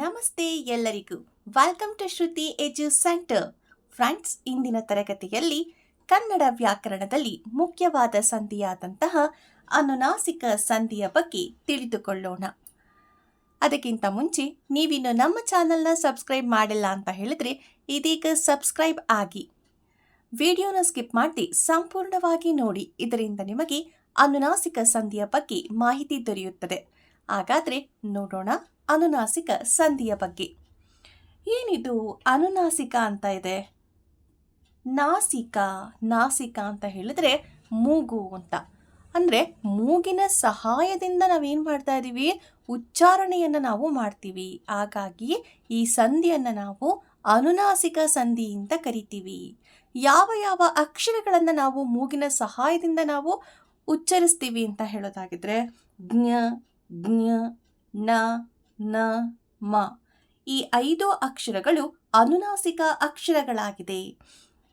ನಮಸ್ತೆ ಎಲ್ಲರಿಗೂ. Welcome to Shruti edu centre friends ಇಂದಿನ ತರಗತಿಯಲ್ಲಿ ಕನ್ನಡ ವ್ಯಾಕರಣದಲ್ಲಿ ಮುಖ್ಯವಾದ ಸಂಧಿಯಾದಂತಹ ಅನುನಾಸಿಕ ಸಂಧಿಯ ಬಗ್ಗೆ ತಿಳಿದುಕೊಳ್ಳೋಣ. ಅದಕ್ಕಿಂತ ಮುಂಚೆ, ನೀವಿನ್ನು ನಮ್ಮ ಚಾನಲ್ನ ಸಬ್ಸ್ಕ್ರೈಬ್ ಮಾಡಿಲ್ಲ ಅಂತ ಹೇಳಿದ್ರೆ ಇದೀಗ ಸಬ್ಸ್ಕ್ರೈಬ್ ಆಗಿ. ವಿಡಿಯೋನ ಸ್ಕಿಪ್ ಮಾಡಿ ಸಂಪೂರ್ಣವಾಗಿ ನೋಡಿ. ಇದರಿಂದ ನಿಮಗೆ ಅನುನಾಸಿಕ ಸಂಧಿಯ ಬಗ್ಗೆ ಮಾಹಿತಿ ದೊರೆಯುತ್ತದೆ. ಹಾಗಾದ್ರೆ ನೋಡೋಣ. ಅನುನಾಸಿಕ ಸಂಧಿಯ ಬಗ್ಗೆ. ಏನಿದು ಅನುನಾಸಿಕ ಅಂತ ಇದೆ? ನಾಸಿಕ ನಾಸಿಕ ಅಂತ ಹೇಳಿದ್ರೆ ಮೂಗು ಅಂತ. ಅಂದರೆ ಮೂಗಿನ ಸಹಾಯದಿಂದ ನಾವೇನು ಮಾಡ್ತಾ ಇದ್ದೀವಿ ಉಚ್ಚಾರಣೆಯನ್ನು ನಾವು ಮಾಡ್ತೀವಿ. ಹಾಗಾಗಿ ಈ ಸಂಧಿಯನ್ನು ನಾವು ಅನುನಾಸಿಕ ಸಂಧಿ ಅಂತ ಕರಿತೀವಿ. ಯಾವ ಯಾವ ಅಕ್ಷರಗಳನ್ನು ನಾವು ಮೂಗಿನ ಸಹಾಯದಿಂದ ನಾವು ಉಚ್ಚರಿಸ್ತೀವಿ ಅಂತ ಹೇಳೋದಾಗಿದ್ರೆ ಜ್ಞ ಜ್ಞ, ನ ನ, ಮ. ಈ ಐದು ಅಕ್ಷರಗಳು ಅನುನಾಸಿಕ ಅಕ್ಷರಗಳಾಗಿದೆ.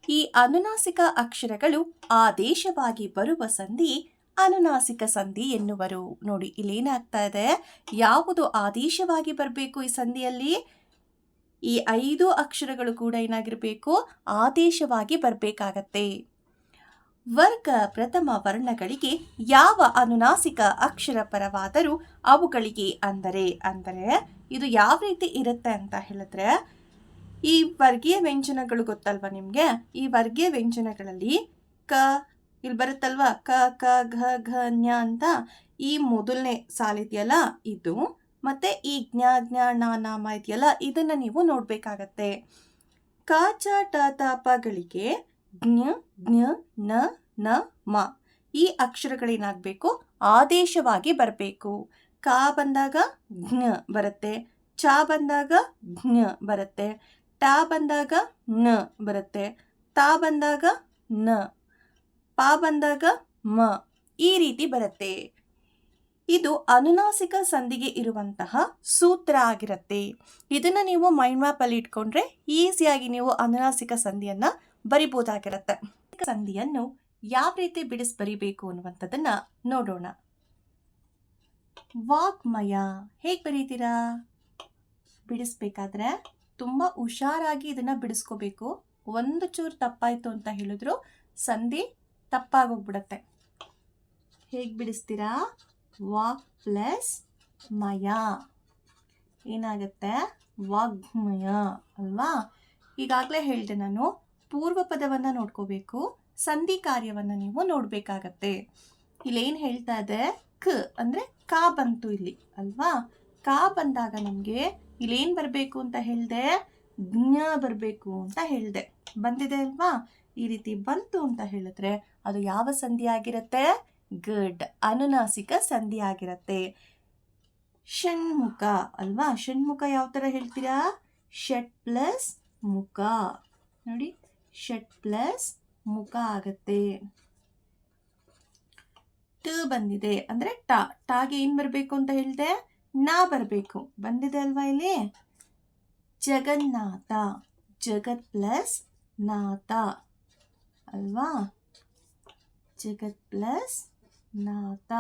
ಈ ಅನುನಾಸಿಕ ಅಕ್ಷರಗಳು ಆದೇಶವಾಗಿ ಬರುವ ಸಂಧಿ ಅನುನಾಸಿಕ ಸಂಧಿ ಎನ್ನುವರು. ನೋಡಿ, ಇಲ್ಲೇನಾಗ್ತಾ ಇದೆ? ಯಾವುದು ಆದೇಶವಾಗಿ ಬರಬೇಕು ಈ ಸಂಧಿಯಲ್ಲಿ? ಈ ಐದು ಅಕ್ಷರಗಳು ಕೂಡ ಏನಾಗಿರಬೇಕು? ಆದೇಶವಾಗಿ ಬರಬೇಕಾಗತ್ತೆ. ವರ್ಗ ಪ್ರಥಮ ವರ್ಣಗಳಿಗೆ ಯಾವ ಅನುನಾಸಿಕ ಅಕ್ಷರ ಪರವಾದರೂ ಅವುಗಳಿಗೆ ಅಂದರೆ ಅಂದರೆ ಇದು ಯಾವ ರೀತಿ ಇರುತ್ತೆ ಅಂತ ಹೇಳಿದ್ರೆ, ಈ ವರ್ಗೀಯ ವ್ಯಂಜನಗಳು ಗೊತ್ತಲ್ವಾ ನಿಮಗೆ? ಈ ವರ್ಗೀಯ ವ್ಯಂಜನಗಳಲ್ಲಿ ಕ, ಇಲ್ಲಿ ಬರುತ್ತಲ್ವಾ? ಕ ಕ, ಘ ಘ ಜ್ಞ ಅಂತ ಈ ಮೊದಲನೇ ಸಾಲಿದೆಯಲ್ಲ ಇದು. ಮತ್ತೆ ಈ ಜ್ಞ ಜ್ಞ ನ ನಾಮ ಇದೆಯಲ್ಲ, ಇದನ್ನು ನೀವು ನೋಡಬೇಕಾಗತ್ತೆ. ಕ, ಚ, ಟ, ತ ಪಗಳಿಗೆ ಜ್ಞ ಜ್ಞ, ನ ನ, ಮ. ಈ ಅಕ್ಷರಗಳೇನಾಗಬೇಕು? ಆದೇಶವಾಗಿ ಬರಬೇಕು. ಕ ಬಂದಾಗ ಜ್ಞ ಬರುತ್ತೆ. ಚ ಬಂದಾಗ ಜ್ಞ ಬರುತ್ತೆ. ಟ ಬಂದಾಗ ನ ಬರುತ್ತೆ. ತ ಬಂದಾಗ ನ. ಪ ಬಂದಾಗ ಮ. ಈ ರೀತಿ ಬರುತ್ತೆ. ಇದು ಅನುನಾಸಿಕ ಸಂಧಿಗೆ ಇರುವಂತಹ ಸೂತ್ರ ಆಗಿರುತ್ತೆ. ಇದನ್ನು ನೀವು ಮೈಂಡ್ ಮ್ಯಾಪಲ್ಲಿ ಇಟ್ಕೊಂಡ್ರೆ ಈಸಿಯಾಗಿ ನೀವು ಅನುನಾಸಿಕ ಸಂಧಿಯನ್ನ ಬರಿಬೋದಾಗಿರುತ್ತೆ. ಸಂಧಿಯನ್ನು ಯಾವ ರೀತಿ ಬಿಡಿಸಿ ಬರಿಬೇಕು ಅನ್ನುವಂಥದ್ದನ್ನ ನೋಡೋಣ. ವಾಗ್ಮಯ ಹೇಗೆ ಬರೀತೀರಾ? ಬಿಡಿಸ್ಬೇಕಾದ್ರೆ ತುಂಬ ಹುಷಾರಾಗಿ ಇದನ್ನ ಬಿಡಿಸ್ಕೋಬೇಕು. ಒಂದು ಚೂರು ತಪ್ಪಾಯಿತು ಅಂತ ಹೇಳಿದ್ರು ಸಂಧಿ ತಪ್ಪಾಗೋಗ್ಬಿಡತ್ತೆ. ಹೇಗೆ ಬಿಡಿಸ್ತೀರಾ? ವಾಕ್ ಪ್ಲಸ್ ಮಯ. ಏನಾಗುತ್ತೆ? ವಾಗ್ಮಯ, ಅಲ್ವಾ? ಈಗಾಗಲೇ ಹೇಳಿದೆ ನಾನು. ಪೂರ್ವ ಪದವನ್ನ ನೋಡ್ಕೋಬೇಕು, ಸಂಧಿ ಕಾರ್ಯವನ್ನು ನೀವು ನೋಡಬೇಕಾಗತ್ತೆ. ಇಲ್ಲೇನು ಹೇಳ್ತಾ ಇದೆ? ಕ ಅಂದರೆ ಕಾ ಬಂತು ಇಲ್ಲಿ, ಅಲ್ವಾ? ಕಾ ಬಂದಾಗ ನಮಗೆ ಇಲ್ಲೇನು ಬರಬೇಕು ಅಂತ ಹೇಳಿದೆ? ಜ್ಞ ಬರಬೇಕು ಅಂತ ಹೇಳಿದೆ. ಬಂದಿದೆ ಅಲ್ವಾ? ಈ ರೀತಿ ಬಂತು ಅಂತ ಹೇಳಿದ್ರೆ ಅದು ಯಾವ ಸಂಧಿ ಆಗಿರುತ್ತೆ? ಗಡ್, ಅನುನಾಸಿಕ ಸಂಧಿ ಆಗಿರುತ್ತೆ. ಷಣ್ಮುಖ, ಅಲ್ವಾ? ಷಣ್ಮುಖ ಯಾವ ಥರ ಹೇಳ್ತೀರಾ? ಷಟ್ ಪ್ಲಸ್ ಮುಖ. ನೋಡಿ ಷಟ್ ಪ್ಲಸ್ ಮುಖ ಆಗತ್ತೆ. ಟ ಬಂದಿದೆ. ಅಂದ್ರೆ ಟ. ಟಾಗೆ ಏನು ಬರಬೇಕು ಅಂತ ಹೇಳಿದೆ? ನಾ ಬರಬೇಕು. ಬಂದಿದೆ ಅಲ್ವಾ ಇಲ್ಲಿ? ಜಗನ್ನಾಥ. ಜಗತ್ ಪ್ಲಸ್ ನಾಥ. ಅಲ್ವಾ? ಜಗತ್ ಪ್ಲಸ್ ನಾಥ.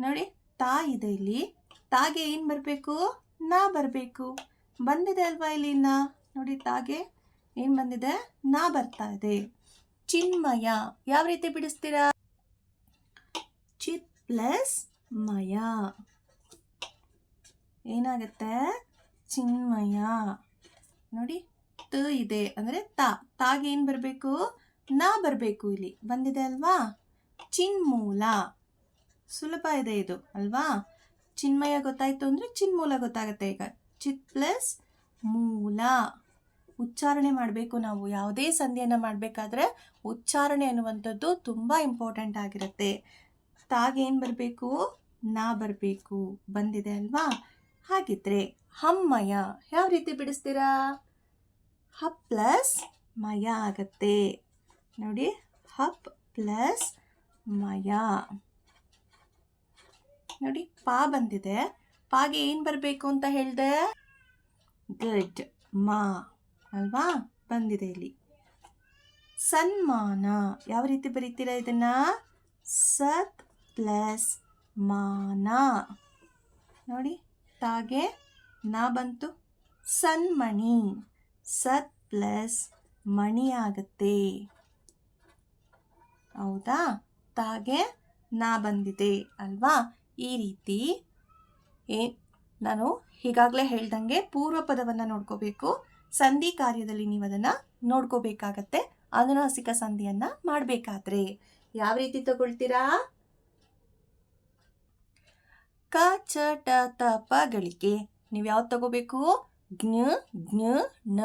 ನೋಡಿ, ತಾ ಇದೆ ಇಲ್ಲಿ. ತಾಗೆ ಏನು ಬರಬೇಕು? ನಾ ಬರಬೇಕು. ಬಂದಿದೆ ಅಲ್ವಾ ಇಲ್ಲಿ ನಾ? ನೋಡಿ ತಾಗೆ ಏನು ಬಂದಿದೆ? ನಾ ಬರ್ತಾ ಇದೆ. ಚಿನ್ಮಯ, ಯಾವ ರೀತಿ ಬಿಡಿಸ್ತೀರಾ? ಚಿತ್ ಪ್ಲಸ್ ಮಯ. ಏನಾಗುತ್ತೆ? ಚಿನ್ಮಯ. ನೋಡಿ, ತ ಇದೆ. ಅಂದರೆ ತಾ. ತಾಗೆ ಏನು ಬರಬೇಕು? ನಾ ಬರಬೇಕು ಇಲ್ಲಿ. ಬಂದಿದೆ ಅಲ್ವಾ? ಚಿನ್ಮೂಲ. ಸುಲಭ ಇದೆ ಇದು, ಅಲ್ವಾ? ಚಿನ್ಮಯ ಗೊತ್ತಾಯ್ತು ಅಂದರೆ ಚಿನ್ಮೂಲ ಗೊತ್ತಾಗುತ್ತೆ ಈಗ. ಚಿತ್ ಪ್ಲಸ್ ಮೂಲ. ಉಚ್ಚಾರಣೆ ಮಾಡಬೇಕು, ನಾವು ಯಾವುದೇ ಸಂಧಿಯನ್ನು ಮಾಡಬೇಕಾದ್ರೆ ಉಚ್ಚಾರಣೆ ಅನ್ನುವಂಥದ್ದು ತುಂಬ ಇಂಪಾರ್ಟೆಂಟ್ ಆಗಿರುತ್ತೆ. ತಾಗೇನು ಬರಬೇಕು? ನಾ ಬರಬೇಕು. ಬಂದಿದೆ ಅಲ್ವಾ? ಹಾಗಿದ್ರೆ ಹಮ್ಮಯ ಯಾವ ರೀತಿ ಬಿಡಿಸ್ತೀರಾ? ಹ ಪ್ಲಸ್ ಮಯ ಆಗತ್ತೆ. ನೋಡಿ, ಹಪ್ ಪ್ಲಸ್ ಮಯ. ನೋಡಿ, ಪಾ ಬಂದಿದೆ. ಪಾಗೆ ಏನು ಬರಬೇಕು ಅಂತ ಹೇಳಿದೆ? ಗುಡ್, ಮಾ. ಅಲ್ವಾ? ಬಂದಿದೆ ಇಲ್ಲಿ. ಸನ್ಮಾನ. ಯಾವ ರೀತಿ ಬರೀತೀರಾ ಇದನ್ನ? ಸತ್ ಪ್ಲಸ್ ಮಾನ. ನೋಡಿ, ತಾಗೆ, ನಾ ಬಂತು. ಸನ್ಮಣಿ. ಸತ್ ಪ್ಲಸ್ ಮಣಿ ಆಗುತ್ತೆ. ಹೌದಾ? ತಾಗೆ, ನಾ ಬಂದಿದೆ. ಅಲ್ವಾ? ಈ ರೀತಿ ಏ ನಾನು ಈಗಾಗಲೇ ಹೇಳ್ದಂಗೆ ಪೂರ್ವ ಪದವನ್ನು ನೋಡ್ಕೋಬೇಕು. ಸಂಧಿ ಕಾರ್ಯದಲ್ಲಿ ನೀವು ಅದನ್ನು ನೋಡ್ಕೋಬೇಕಾಗತ್ತೆ. ಅನುನಾಸಿಕ ಸಂಧಿಯನ್ನು ಮಾಡಬೇಕಾದ್ರೆ. ಯಾವ ರೀತಿ ತಗೊಳ್ತೀರಾ? ಕ, ಚ, ಟ, ತ, ಪ ಗಳಿಗೆ. ನೀವು ಯಾವ್ದು ತಗೋಬೇಕು? ಜ್ಞ ಜ್ಞ, ನ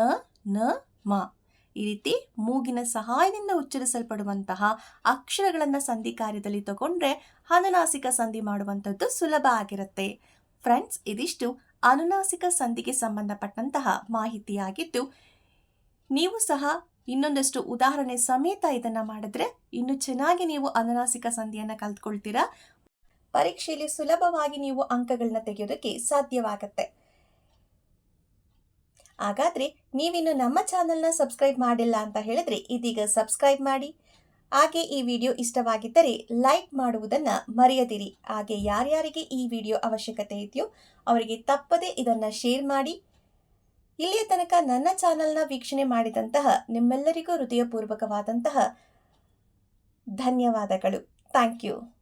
ನ, ಮ. ಈ ರೀತಿ ಮೂಗಿನ ಸಹಾಯದಿಂದ ಉಚ್ಚರಿಸಲ್ಪಡುವಂತಹ ಅಕ್ಷರಗಳನ್ನು ಸಂಧಿ ಕಾರ್ಯದಲ್ಲಿ ತಗೊಂಡ್ರೆ ಅನುನಾಸಿಕ ಸಂಧಿ ಮಾಡುವಂಥದ್ದು ಸುಲಭ ಆಗಿರುತ್ತೆ. ಫ್ರೆಂಡ್ಸ್, ಇದಿಷ್ಟು ಅನುನಾಸಿಕ ಸಂಧಿಗೆ ಸಂಬಂಧಪಟ್ಟಂತಹ ಮಾಹಿತಿಯಾಗಿದ್ದು, ನೀವು ಸಹ ಇನ್ನೊಂದಷ್ಟು ಉದಾಹರಣೆ ಸಮೇತ ಇದನ್ನು ಮಾಡಿದ್ರೆ ಇನ್ನು ಚೆನ್ನಾಗಿ ನೀವು ಅನುನಾಸಿಕ ಸಂಧಿಯನ್ನು ಕಲ್ತ್ಕೊಳ್ತೀರಾ? ಪರೀಕ್ಷೆಯಲ್ಲಿ ಸುಲಭವಾಗಿ ನೀವು ಅಂಕಗಳನ್ನ ತೆಗೆಯೋದಕ್ಕೆ ಸಾಧ್ಯವಾಗತ್ತೆ. ಹಾಗಾದ್ರೆ ನೀವಿನ್ನು ನಮ್ಮ ಚಾನೆಲ್ನ ಸಬ್ಸ್ಕ್ರೈಬ್ ಮಾಡಿಲ್ಲ ಅಂತ ಹೇಳಿದ್ರೆ ಇದೀಗ ಸಬ್ಸ್ಕ್ರೈಬ್ ಮಾಡಿ. ಹಾಗೆ ಈ ವಿಡಿಯೋ ಇಷ್ಟವಾಗಿದ್ದರೆ ಲೈಕ್ ಮಾಡುವುದನ್ನು ಮರೆಯದಿರಿ. ಹಾಗೆ ಯಾರ್ಯಾರಿಗೆ ಈ ವಿಡಿಯೋ ಅವಶ್ಯಕತೆ ಇದೆಯೋ ಅವರಿಗೆ ತಪ್ಪದೇ ಇದನ್ನು ಶೇರ್ ಮಾಡಿ. ಇಲ್ಲಿಯ ತನಕ ನನ್ನ ಚಾನೆಲ್ನ ವೀಕ್ಷಣೆ ಮಾಡಿದಂತಹ ನಿಮ್ಮೆಲ್ಲರಿಗೂ ಹೃದಯಪೂರ್ವಕವಾದಂತಹ ಧನ್ಯವಾದಗಳು. Thank you